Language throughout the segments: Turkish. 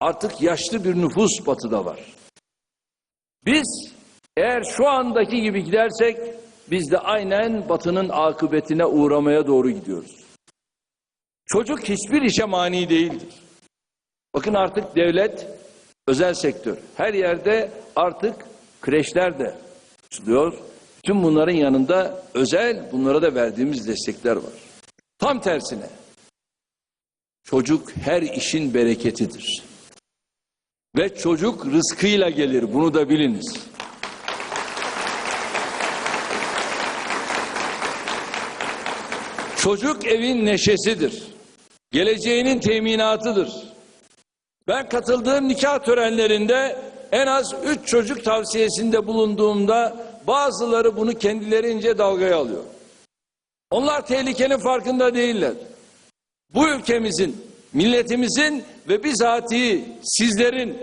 Artık yaşlı bir nüfus batıda var. Biz eğer şu andaki gibi gidersek biz de aynen batının akıbetine uğramaya doğru gidiyoruz. Çocuk hiçbir işe mani değildir. Bakın artık devlet, özel sektör her yerde artık kreşler de açılıyor. Tüm bunların yanında özel bunlara da verdiğimiz destekler var. Tam tersine çocuk her işin bereketidir. Ve çocuk rızkıyla gelir bunu da biliniz. Çocuk evin neşesidir. Geleceğinin teminatıdır. Ben katıldığım nikah törenlerinde en az üç çocuk tavsiyesinde bulunduğumda bazıları bunu kendilerince dalgaya alıyor. Onlar tehlikenin farkında değiller. Bu ülkemizin, milletimizin ve bizatihi sizlerin,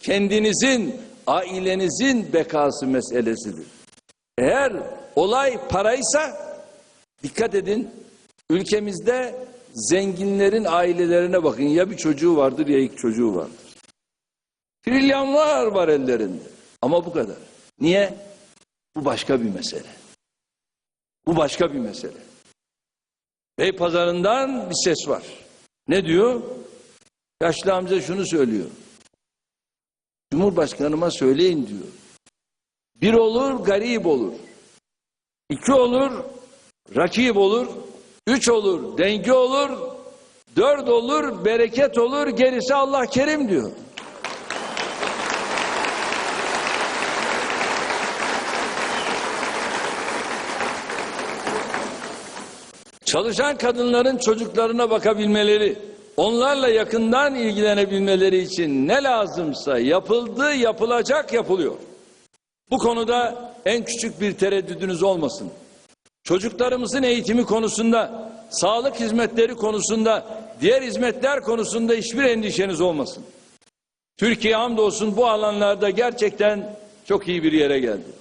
kendinizin, ailenizin bekası meselesidir. Eğer olay paraysa dikkat edin ülkemizde zenginlerin ailelerine bakın ya bir çocuğu vardır ya iki çocuğu vardır. Trilyonlar var ellerinde ama bu kadar. Niye? Bu başka bir mesele. Bu başka bir mesele. Bey pazarından bir ses var. Ne diyor? Yaşlı amca şunu söylüyor. Cumhurbaşkanıma söyleyin diyor. Bir olur garip olur. İki olur rakip olur. Üç olur denge olur. Dört olur bereket olur. Gerisi Allah kerim diyor. Çalışan kadınların çocuklarına bakabilmeleri, onlarla yakından ilgilenebilmeleri için ne lazımsa yapıldı, yapılacak, yapılıyor. Bu konuda en küçük bir tereddüdünüz olmasın. Çocuklarımızın eğitimi konusunda, sağlık hizmetleri konusunda, diğer hizmetler konusunda hiçbir endişeniz olmasın. Türkiye hamdolsun bu alanlarda gerçekten çok iyi bir yere geldi.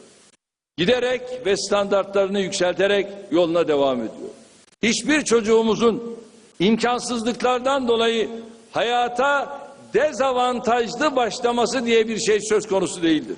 Giderek ve standartlarını yükselterek yoluna devam ediyor. Hiçbir çocuğumuzun imkansızlıklardan dolayı hayata dezavantajlı başlaması diye bir şey söz konusu değildir.